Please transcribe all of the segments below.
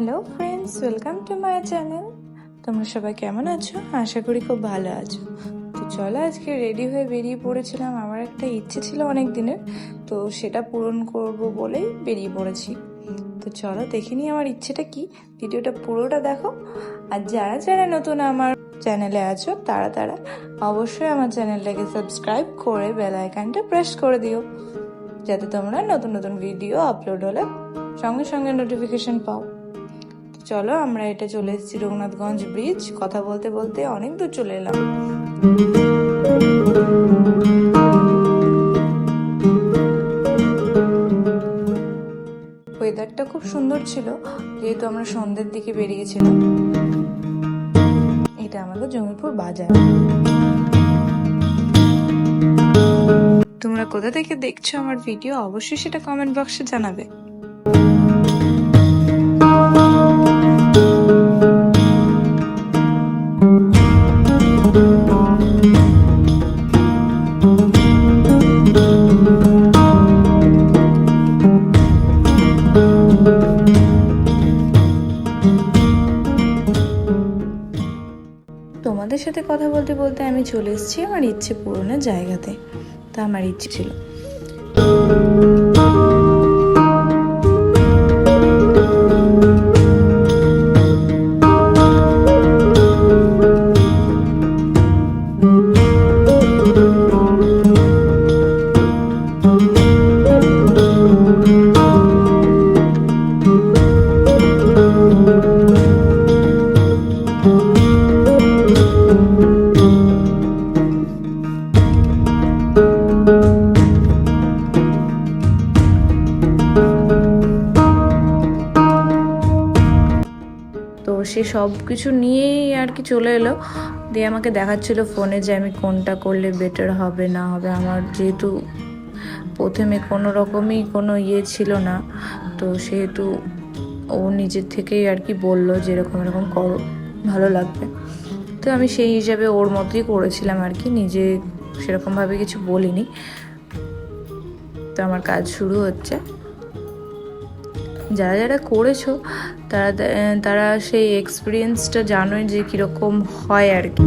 Hello friends welcome to my channel তোমরা সবাই কেমন আছো? আশা করি খুব ভালো আছো। তো চলো আজকে রেডি হয়ে বেরিয়ে পড়েছিলাম। আমার একটা ইচ্ছে ছিল অনেক দিনের তো সেটা পূরণ করব বলেই বেরিয়ে পড়েছি। তো চলো দেখে নিই আমার ইচ্ছেটা কি। ভিডিওটা পুরোটা দেখো। আর যারা যারা নতুন আমার চ্যানেলে আছো, তারা তারা অবশ্যই আমার চ্যানেলটাকে সাবস্ক্রাইব করে বেল আইকনটা প্রেস করে দিও। যাতে তোমরা নতুন নতুন ভিডিও আপলোড হলে সঙ্গে সঙ্গে নোটিফিকেশন পাও। চলো আমরা এটা চলে এসেছি রঘুনাথগঞ্জ ব্রিজ কথা বলতে বলতে অনেক দূর চলে এলাম। ওয়েদারটা খুব সুন্দর ছিল, যেহেতু আমরা সন্ধ্যের দিকে বেরিয়েছিলাম। এটা আমাদের জঙ্গিপুর বাজার। তোমরা কোথা থেকে দেখছ আমার ভিডিও অবশ্যই সেটা কমেন্ট বক্সে জানাবে। সাথে কথা বলতে বলতে আমি চলে এসেছি আমার ইচ্ছে পূরণের জায়গাতে। তা আমার ইচ্ছে ছিল। সে সব কিছু নিয়েই আর কি চলে এলো। দিয়ে আমাকে দেখাচ্ছিল ফোনে যে আমি কোনটা করলে বেটার হবে, না হবে। আমার যেহেতু প্রথমে কোনো রকমই কোনো ইয়ে ছিল না, তো সেহেতু ও নিজের থেকেই আর কি বলল যে এরকম এরকম করো, ভালো লাগবে। তো আমি সেই হিসাবে ওর মতোই করেছিলাম আর কি, নিজে সেরকমভাবে কিছু বলিনি। তো আমার কাজ শুরু হচ্ছে। যারা যারা করেছ তারা তারা সেই এক্সপিরিয়েন্সটা জানোই যে কীরকম হয় আর কি।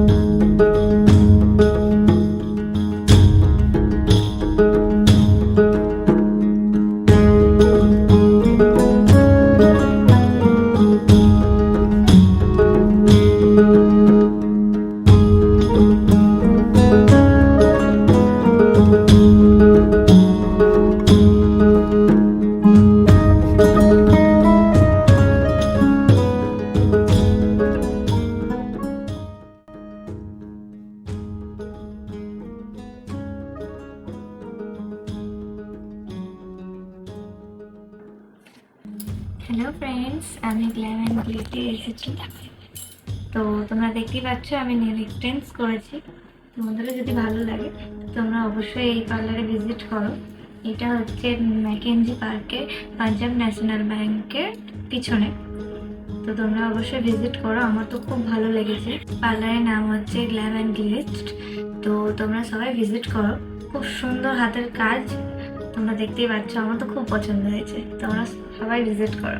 হ্যালো ফ্রেন্ডস আমি গ্ল্যাম অ্যান্ড গ্লিতে এসেছি তো তোমরা দেখতেই পাচ্ছ, আমি নেল এক্সটেন্স করেছি। তোমাদের যদি ভালো লাগে, তোমরা অবশ্যই এই পার্লারে ভিজিট করো। এটা হচ্ছে ম্যাকেনজি পার্কে পাঞ্জাব ন্যাশনাল ব্যাংকের পিছনে। তো তোমরা অবশ্যই ভিজিট করো, আমার তো খুব ভালো লেগেছে। পার্লারের নাম হচ্ছে গ্ল্যাম অ্যান্ড গ্লিস্ট তো তোমরা সবাই ভিজিট করো। খুব সুন্দর হাতের কাজ। তোমরা দেখতেই পাচ্ছ আমার তো খুব পছন্দ হয়েছে। তোমরা সবাই ভিজিট করো।